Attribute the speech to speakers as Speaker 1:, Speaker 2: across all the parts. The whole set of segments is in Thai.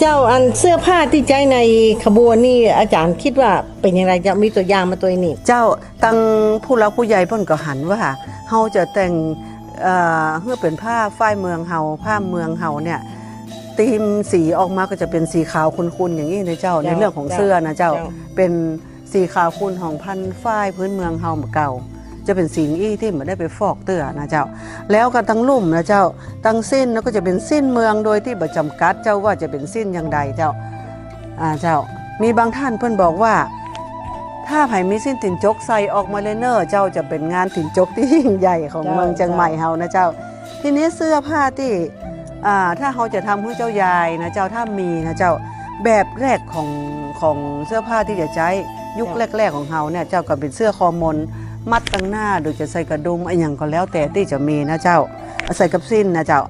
Speaker 1: เจ้าอันเสื้อผ้าที่ใช้ในขบวนนี่อาจารย์คิดว่าเป็นอย่างไรจะมีตัวอย่างมาตัวนี้
Speaker 2: เจ้าตั้งผู้รักผู้ใหญ่เพิ่นก็หันว่าเฮาจะแต่งเอ่อเพื่อเป็นผ้าฝ้ายเมืองเฮาผ้าเมืองเฮาเนี่ยธีมสีออกมาก็จะเป็นสีขาวคุณๆอย่างนี้นะเจ้าใน
Speaker 1: เจ้า
Speaker 2: เรื่องของเสื้อนะเจ้า
Speaker 1: เจ้า
Speaker 2: เป็นสีขาวคุณของพันฝ้ายพื้นเมืองเฮาเก่า จะเป็นสีอี้ที่มันได้ไปฟอกเตื้อนะเจ้า แล้วก็ตั้งลุ่มนะเจ้าตั้งสิ้นแล้วก็จะเป็นสิ้นเมืองโดยที่ประจำกัดเจ้าว่าจะเป็นสิ้นอย่างใดเจ้าอ่าเจ้ามีบางท่านเพิ่อนบอกว่า ถ้าไผ่มีสิ้นตินจกใส่ออกมาเลยเนอร์เจ้าจะเป็นงานตินจกที่ยิ่งใหญ่ของ
Speaker 1: เมื
Speaker 2: องเชียงใหม่เฮานะเจ้า ทีนี้เสื้อผ้าที่อ่าถ้าเขาจะทำให้เจ้ายายนะเจ้าถ้ามีนะเจ้าแบบแรกของของเสื้อผ้าที่จะใช้ยุคแรก ๆของเฮาเนี่ยเจ้าก็เป็นเสื้อคอมน มัดตั้งหน้าโดยจะใส่กระดุมอะไรอย่างก็แล้วแต่ที่จะมีนะเจ้าใส่กับสิ้นนะเจ้า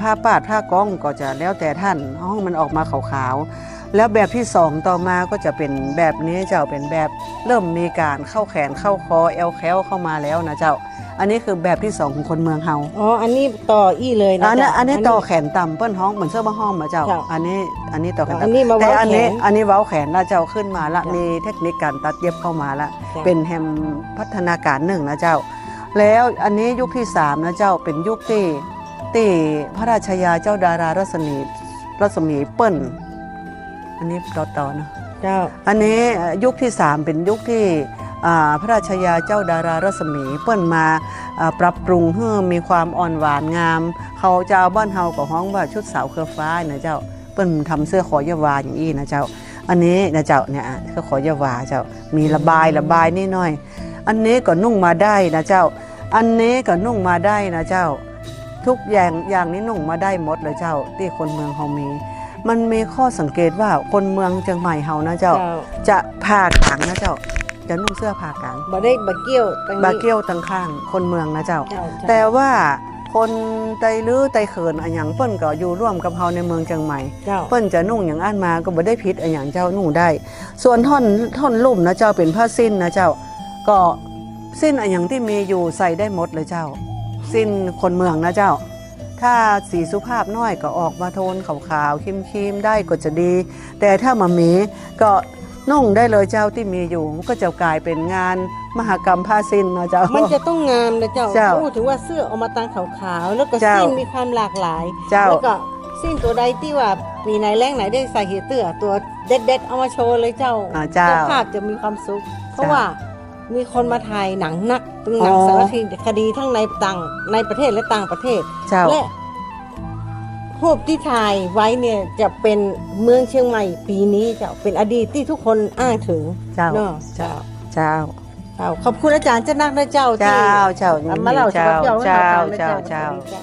Speaker 2: ผ้าปาดผ้าก้องก็จะแล้วแต่ท่านห้องมันออกมาขาวๆแล้วแบบที่สองต่อมาก็จะเป็นแบบนี้เจ้าเป็นแบบเริ่มมีการเข้าแขนเข้าคอเอวแคลเข้ามาแล้วนะเจ้า อันนี้คือแบบที่สองของคนเมืองเฮา
Speaker 1: อ๋อ อันนี้ต่ออี้เลยนะ
Speaker 2: อันนี้
Speaker 1: เจ้า
Speaker 2: อันนี้ต่อแขนต่ำเปิ้นห้องเหมือนเสื้อบ้าห้อมมาเจ้า
Speaker 1: เจ้า
Speaker 2: อันนี้อันนี้ต่อแขน
Speaker 1: อันนี้
Speaker 2: ต่ำ
Speaker 1: มา
Speaker 2: แต่
Speaker 1: เว้า
Speaker 2: อันนี้
Speaker 1: แขน
Speaker 2: อันนี้เว้าแขนแล้วเจ้าขึ้นมาละ
Speaker 1: เจ้ามี
Speaker 2: มีเทคนิคการตัดเย็บเข้ามาละ
Speaker 1: จ้ะ
Speaker 2: เป็นแฮมพัฒนาการหนึ่งนะเจ้า แล้วอันนี้ยุคที่สามนะเจ้าเป็นยุคที่ที่พระราชยาเจ้าดารารัศมีรัศมีเปิ้ลอันนี้ต่อต่อๆนะ
Speaker 1: เจ้า
Speaker 2: อันนี้ยุคที่3เป็นยุคที่อ่า พระราชยาเจ้าดารารัศมีเปิ้นมาอ่าปรับปรุงให้มีความอ่อนหวานงาม เขาจะเอาบ้านเฮากับห้องว่าชุดสาวเครือฟ้านะเจ้าเปิ้นทำเสื้อขอยาวาอย่างนี้นะเจ้า อันนี้นะเจ้าเนี่ยเสื้อขอยาวาเจ้ามีระบายระบายนิดหน่อย อันนี้ก็นุ่งมาได้นะเจ้า อันนี้ก็นุ่งมาได้นะเจ้า ทุกอย่างอย่างนี้นุ่งมาได้หมดเลยเจ้า ที่คนเมืองเฮามีมันมีข้อสังเกตว่าคนเมืองเชียงใหม่เฮานะเจ้า
Speaker 1: เจ้า
Speaker 2: จะผ่ากลางนะเจ้า จะนุ่งเสื้อผ่ากลาง
Speaker 1: บ่ได้บะเกี้ยวตรงนี้
Speaker 2: บาเกี้ยวตังข้าง คนเมืองนะเจ้า
Speaker 1: เจ้าเจ้า
Speaker 2: แต่ว่าคนไตลื้อไตเขินอะหยังเปิ้นก็อยู่ร่วมกับเฮาในเมืองเชียงใหม่
Speaker 1: เจ้า
Speaker 2: เปิ้นจะนุ่งอย่างอันมาก็บ่ได้ผิดอะหยังเจ้านุ่งได้ ส่วนท่อนท่อนลุ่มนะเจ้าเป็นผ้าสิ้นนะเจ้า ก็สิ้นอะหยังที่มีอยู่ใส่ได้หมดเลยเจ้า สิ้นคนเมืองนะเจ้า ถ้าสีสุภาพน้อยก็ออกมาโทนขาวๆครีมๆได้ก็จะดี แต่ถ้ามามีก็ นุ่งได้เลยเจ้าที่มีอยู่มันก็จะกลายเป็นงานมหกรรมผ้าสิ้นนะเจ้า
Speaker 1: มันจะต้องงามนะเจ้า
Speaker 2: เจ้า
Speaker 1: พูดถึงว่าเสื้อออกมาตังขาวๆแล้วก็
Speaker 2: เจ้า
Speaker 1: สิ้นมีความหลากหลาย
Speaker 2: เจ้า
Speaker 1: แล้วก็สิ้นตัวใดที่ว่าปีไหนแรงไหนได้ใส่เหียเตื้อตัวเด็ดๆเอามาโชว์เลยเจ้า
Speaker 2: อ่าเจ้า
Speaker 1: ภาพจะมีความสุข เพราะ
Speaker 2: เจ้า
Speaker 1: ว่ามีคนมาถ่ายหนังนักเป็นหนัง
Speaker 2: อ๋อ
Speaker 1: สารคดีทั้งในต่างในประเทศและต่างประเทศ
Speaker 2: เจ้า
Speaker 1: และ รูปที่ถ่ายไว้เนี่ยจะเป็นเมืองเชียงใหม่ปีนี้จะเป็นอดีตที่ทุกคนอ้างถึง
Speaker 2: เจ้า
Speaker 1: เนาะเจ้า
Speaker 2: เจ้า
Speaker 1: เจ้าขอบคุณอาจารย์เจ้านักนะเจ้าที่
Speaker 2: เจ้าเจ้า
Speaker 1: มาเล่าชีวิตเจ้าให้
Speaker 2: เจ้า
Speaker 1: เราฟังนะ
Speaker 2: เจ้า
Speaker 1: เจ้า
Speaker 2: เจ้า
Speaker 1: สวัสดีเจ้า